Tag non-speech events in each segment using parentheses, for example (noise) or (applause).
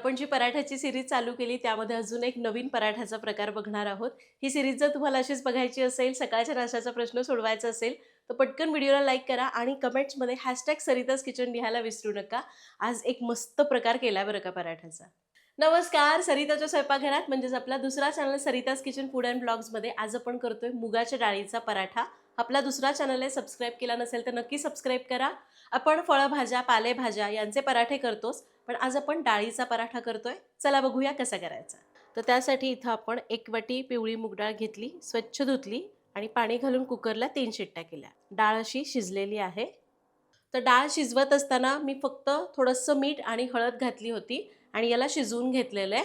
आपण जी पराठ्याची सिरीज चालू केली त्यामध्ये अजून एक नवीन पराठ्याचा प्रकार बघणार आहोत. ही सिरीज जर तुम्हाला अशीच बघायची असेल सकाळच्या नाश्त्याचा प्रश्न सोडवायचा असेल तर पटकन व्हिडिओला लाईक करा आणि कमेंट्समध्ये हॅशटॅग सरिताज किचन लिहायला विसरू नका. आज एक मस्त प्रकार केला बरं का पराठ्याचा. नमस्कार सरिताच्या स्वयंपाकघरात म्हणजेच आपला दुसरा channel Sarita's kitchen food and ब्लॉग्समध्ये आज आपण करतोय मुगाच्या डाळीचा पराठा. आपला दुसरा चॅनल आहे सबस्क्राईब केला नसेल तर नक्की सबस्क्राईब करा. आपण फळभाज्या पालेभाज्या यांचे पराठे करतोच पण आज आपण डाळीचा पराठा करतोय. चला बघूया कसा करायचा. तर त्यासाठी इथं आपण एक वाटी पिवळी मूग डाळ घेतली स्वच्छ धुतली आणि पाणी घालून कुकरला तीन शिट्ट्या केल्या. डाळ अशी शिजलेली आहे. तर डाळ शिजवत असताना मी फक्त थोडंसं मीठ आणि हळद घातली होती आणि याला शिजवून घेतलेलं आहे.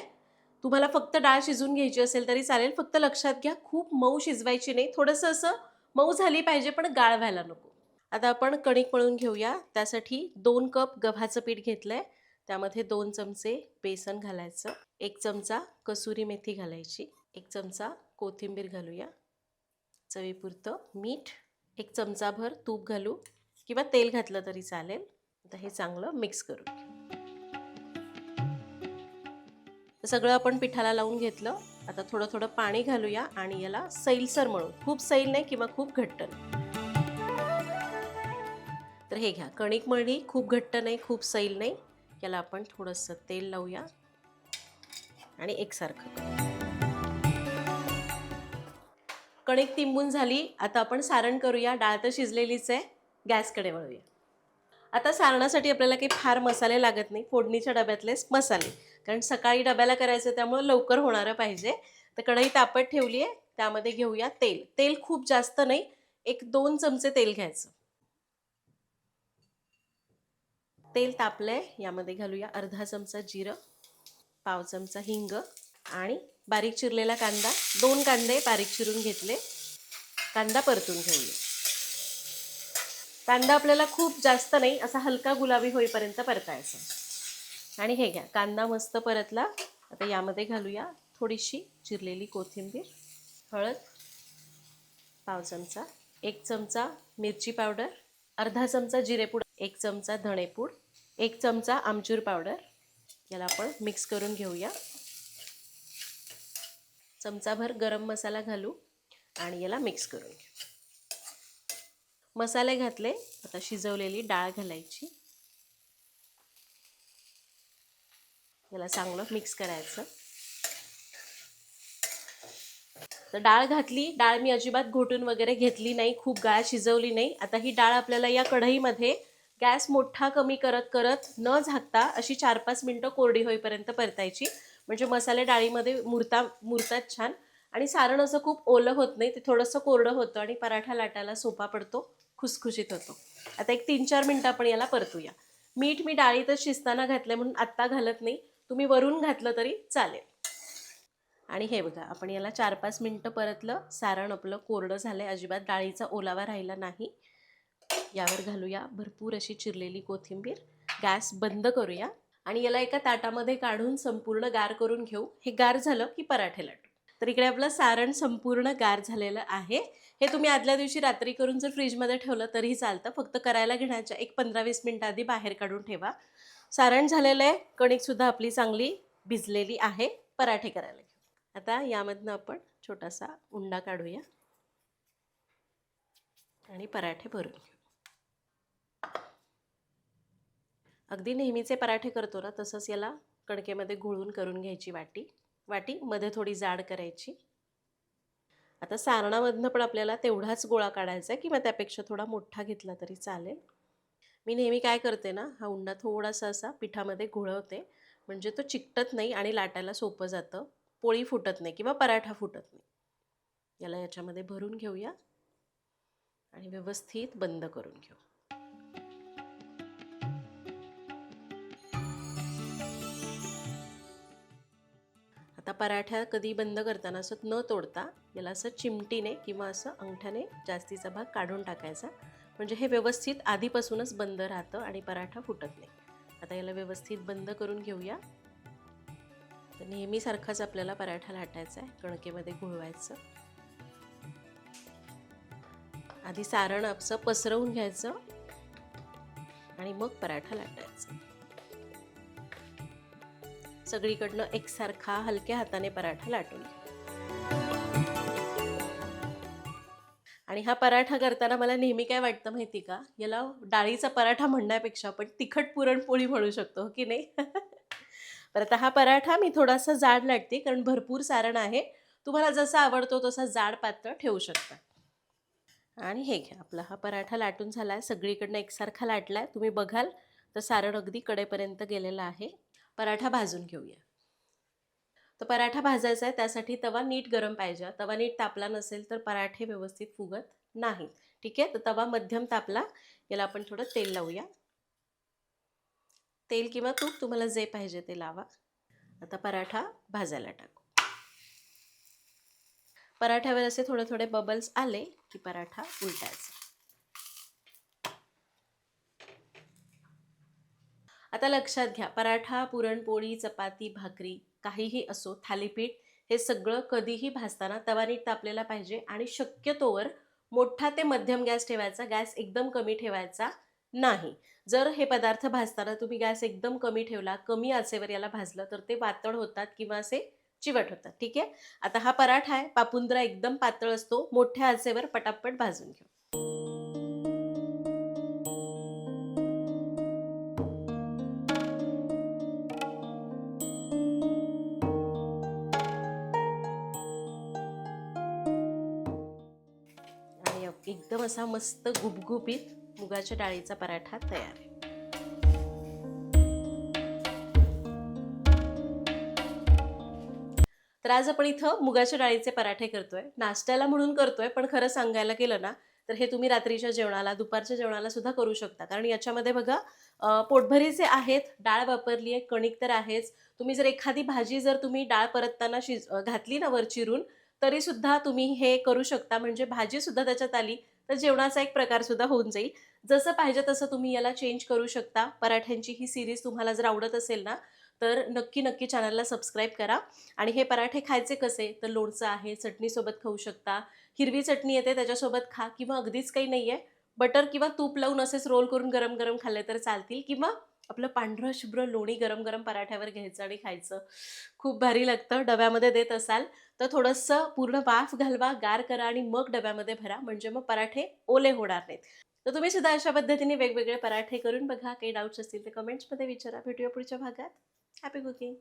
तुम्हाला फक्त डाळ शिजवून घ्यायची असेल तरी चालेल फक्त लक्षात घ्या खूप मऊ शिजवायची नाही. थोडंसं असं मऊ झाली पाहिजे पण गाळ व्हायला नको. आता आपण कणिक मळून घेऊया. त्यासाठी दोन कप गव्हाचं पीठ घेतलं आहे त्यामध्ये दोन चमचे बेसन घालायचं. एक चमचा कसुरी मेथी घालायची. एक चमचा कोथिंबीर घालूया. चवीपुरतं मीठ. एक चमचाभर तूप घालू. किंवा तेल घातलं तरी चालेल. आता हे चांगलं मिक्स करू सगळं आपण पिठाला लावून घेतलं. आता थोडं थोडं पाणी घालूया आणि याला सैलसर म्हणून. खूप सैल नाही किंवा खूप घट्ट नाही. तर हे घ्या. कणिक मळणी खूप घट्ट नाही खूप सैल नाही. याला आपण थोडंसं तेल लावूया. आणि एकसारखं कणिक तिंबून झाली. आता आपण सारण करूया. डाळ तर शिजलेलीच आहे. गॅसकडे वळूया. आता सारणासाठी आपल्याला काही फार मसाले लागत नाही. फोडणीच्या डब्यातलेच मसाले. कारण सकाळी डब्याला करायचं त्यामुळे लवकर होणारं पाहिजे. तर कढई तापत ठेवली आहे त्यामध्ये घेऊया तेल. तेल खूप जास्त नाही एक दोन चमचे तेल घ्यायचं. तेल तापलंय यामध्ये घालूया अर्धा चमचा जिरं पाव चमचा हिंग आणि बारीक चिरलेला कांदा. दोन कांदे बारीक चिरून घेतले. कांदा परतून घेऊया. कांदा आपल्याला खूप जास्त नाही असा हलका गुलाबी होईपर्यंत परतायचा. आणि हे घ्या कांदा मस्त परतला. आता यामध्ये घालूया थोडीशी चिरलेली कोथिंबीर हळद पाव चमचा एक चमचा मिरची पावडर अर्धा चमचा जिरेपूड एक चमचा धणेपूड एक चमचा आमचूर पावडर. याला आपण मिक्स करून घेऊया. चमचाभर गरम मसाला घालू आणि याला मिक्स करून घेऊ. मसाले घातले आता शिजवलेली डाळ घालायची. याला चांगलं मिक्स करायचं. तर डाळ घातली. डाळ मी अजिबात घोटून वगैरे घेतली नाही. खूप गाळ शिजवली नाही. आता ही डाळ आपल्याला या कढईमध्ये गॅस मोठा कमी करत करत न झाकता अशी चार पाच मिनटं कोरडी होईपर्यंत परतायची. म्हणजे मसाले डाळीमध्ये मुरता मुरतात छान. आणि सारण असं खूप ओलं होत नाही. ते थोडंसं कोरडं होतं आणि पराठा लाटायला सोपा पडतो. खुसखुशीत होतो. आता एक तीन चार मिनटं आपण याला परतूया. मीठ मी डाळीतच शिजताना घातलं म्हणून आत्ता घालत नाही. तुम्ही वरून घातलं तरी चालेल. आणि हे बघा आपण याला चार पाच मिनटं परतलं. सारण आपलं कोरडं झालं आहे अजिबात डाळीचा ओलावा राहिला नाही. यावर घालूया भरपूर अशी चिरलेली कोथिंबीर. गॅस बंद करूया. आणि याला एका ताटामध्ये काढून संपूर्ण गार करून घेऊ. हे गार झालं की पराठे लाटू. तर इकडे आपलं सारण संपूर्ण गार झालेलं आहे. हे तुम्ही आदल्या दिवशी रात्री करून जर फ्रीजमध्ये ठेवलं तरीही चालतं. फक्त करायला घेण्याच्या एक पंधरा वीस मिनटं आधी बाहेर काढून ठेवा. सारण झालेलं आहे. कणिकसुद्धा आपली चांगली भिजलेली आहे. पराठे करायला घेऊ. आता यामधनं आपण छोटासा उंडा काढूया. आणि पराठे भरून घेऊ. अगदी नेहमीचे पराठे करतो ना तसंच याला कणकेमध्ये घोळून करून घ्यायची वाटी. वाटी मध्ये थोडी जाड करायची. आता सारणामधनं पण आपल्याला तेवढाच गोळा काढायचा आहे किंवा त्यापेक्षा थोडा मोठा घेतला तरी चालेल. मी नेहमी काय करते ना हा उंडा थोडासा असा पिठामध्ये घोळवते म्हणजे तो चिकटत नाही आणि लाटायला सोपं जातं. पोळी फुटत नाही किंवा पराठा फुटत नाही. याला याच्यामध्ये भरून घेऊया आणि व्यवस्थित बंद करून घेऊ. आता पराठा कधी बंद करताना असं न तोडता याला असं चिमटीने किंवा असं अंगठ्याने जास्तीचा भाग काढून टाकायचा. म्हणजे हे व्यवस्थित आधीपासूनच बंद राहतं आणि पराठा फुटत नाही. आता याला व्यवस्थित बंद करून घेऊया. तर नेहमीसारखाच आपल्याला पराठा लाटायचा आहे कणकेमध्ये घोळवायचं. आधी सारण आपसं पसरवून घ्यायचं आणि मग पराठा लाटायचा. सगळीकडनं एकसारखा हलक्या हाताने पराठा लाटून घ्या. आणि हा पराठा करताना मला नेहमी काय वाटतं माहिती का? याला डाळीचा पराठा म्हणण्यापेक्षा आपण तिखट पुरणपोळी म्हणू शकतो हो की नाही? (laughs) बरं आता हा पराठा मी थोडासा जाड लाटते कारण भरपूर सारण आहे. तुम्हाला जसा आवडतो तसा जाड पातळ ठेवू शकता. आणि हे घ्या आपला हा पराठा लाटून झाला आहे सगळीकडनं एकसारखा लाटला आहे तुम्ही बघाल तर सारण अगदी कडेपर्यंत गेलेलं आहे. पराठा भाजून घेऊया. तर पराठा भाजायचा आहे त्यासाठी तवा नीट गरम पाहिजे. तवा नीट तापला नसेल तर पराठे व्यवस्थित फुगत नाहीत. ठीक आहे? तर तवा मध्यम तापला. याला आपण थोडं तेल लावूया. तेल किंवा तूप तुम्हाला जे पाहिजे ते लावा. आता पराठा भाजायला टाकू. पराठ्यावर असे थोडे थोडे बबल्स आले की पराठा उलटायचा. आता लक्षात घ्या पराठा पुरणपोळी चपाती भाकरी काहीही असो थालीपीठ हे सगळं कधीही भाजताना तवा नीट तापलेला पाहिजे आणि शक्यतोवर मोठा ते मध्यम गॅस ठेवायचा. गॅस एकदम कमी ठेवायचा नाही. जर हे पदार्थ भाजताना तुम्ही गॅस एकदम कमी ठेवला कमी आचेवर याला भाजलं तर ते पातळ होतात किंवा असे चिवट होतात. ठीक आहे? आता हा पराठा आहे पापुंद्रा एकदम पातळ असतो मोठ्या आचेवर पटापट भाजून घेऊ एकदम असा मस्त गुबगुबीत मुगाच्या डाळीचा पराठा तयार आहे. तर आज आपण इथं मुगाच्या डाळीचे पराठे करतोय. नाश्त्याला म्हणून करतोय पण खरं सांगायला गेलं ना तर हे तुम्ही रात्रीच्या जेवणाला दुपारच्या जेवणाला सुद्धा करू शकता. कारण याच्यामध्ये बघा पोटभरीचे आहेत डाळ वापरली आहे कणिक तर आहेच. तुम्ही जर एखादी भाजी जर तुम्ही डाळ परतताना शिज घातली ना वर चिरून तरी सुद्धा तुम्ही हे करू शकता. म्हणजे भाजी सुद्धा त्याच्यात आली तर जेवणाचा एक प्रकार सुद्धा होऊन जाईल. जसं पाहिजे तसं तुम्ही याला चेंज करू शकता. पराठ्यांची ही सिरीज तुम्हाला जर आवडत असेल ना तर नक्की नक्की चॅनलला सबस्क्राईब करा. आणि हे पराठे खायचे कसे? तर लोणचं आहे चटणीसोबत खाऊ शकता. हिरवी चटणी येते त्याच्यासोबत खा. किंवा अगदीच काही नाही आहे बटर किंवा तूप लावून असेच रोल करून गरम गरम खाल्ले तर चालतील. किंवा आपलं पांढरं शुभ्र लोणी गरम गरम पराठ्यावर घ्यायचं आणि खायचं. खूप भारी लागतं. डब्यामध्ये देत असाल तर थोडंसं पूर्ण वाफ घालवा गार करा आणि मग डब्यामध्ये भरा. म्हणजे मग पराठे ओले होणार नाहीत. तर तुम्ही सुद्धा अशा पद्धतीने वेगवेगळे पराठे करून बघा. काही डाऊट्स असतील तर कमेंट्समध्ये विचारा. भेटूया पुढच्या भागात. Happy cooking